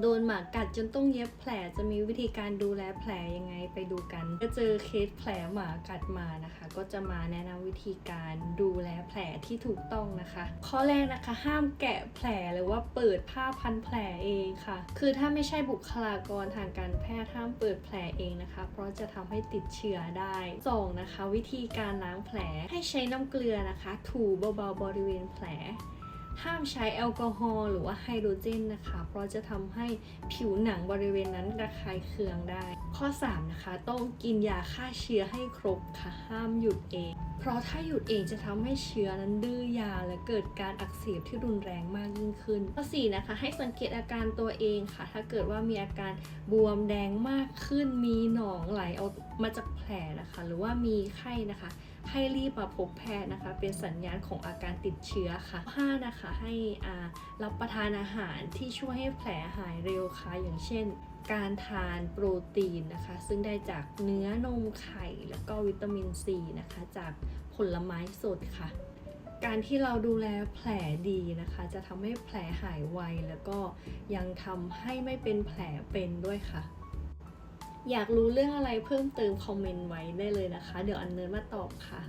โดนหมากัดจนต้องเย็บแผลจะมีวิธีการดูแลแผลยังไงไปดูกันก็เจอเคสแผลหมากัดมานะคะ ก็จะมาแนะนำวิธีการดูแลแผลที่ถูกต้องนะคะ ข้อแรกนะคะห้ามแกะแผลหรือว่าเปิดผ้าพันแผลเองค่ะ คือถ้าไม่ใช่บุคลากรทางการแพทย์ห้ามเปิดแผลเองนะคะ เพราะจะทำให้ติดเชื้อได้สองนะคะ วิธีการล้างแผลให้ใช้น้ำเกลือนะคะ ถูเบาๆบริเวณแผล ห้ามใช้แอลกอฮอล์หรือว่าไฮโดรเจนนะคะ เพราะจะทำให้ผิวหนังบริเวณนั้นระคายเคืองได้ ข้อ 3 นะคะ ต้องกินยาฆ่าเชื้อให้ครบค่ะห้ามหยุดเอง เพราะถ้าหยุดเองจะทำให้เชื้อนั้นดื้อยา และเกิดการอักเสบที่รุนแรงมากยิ่งขึ้น ข้อ 4 นะคะ ให้สังเกตอาการตัวเองค่ะ ถ้าเกิดว่ามีอาการบวมแดงมากขึ้นมีหนองไหลออกมาจากแผลนะคะ หรือว่ามีไข้นะคะ ให้รีบมาพบแพทย์นะคะ เป็นสัญญาณของอาการติดเชื้อค่ะ 5 นะคะ ให้รับประทานอาหารที่ช่วยให้แผลหายเร็วค่ะ อย่างเช่น การทานโปรตีนนะคะ ซึ่งได้จากเนื้อนมไข่ แล้วก็วิตามินซีนะคะ จากผลไม้สดค่ะ การที่เราดูแลแผลดีนะคะ จะทำให้แผลหายไว แล้วก็ยังทำให้ไม่เป็นแผลเป็นด้วยค่ะ อยากรู้เรื่องอะไรเพิ่มเติมคอมเมนต์ไว้ได้เลยนะคะ เดี๋ยวอันเนิร์ดมาตอบค่ะ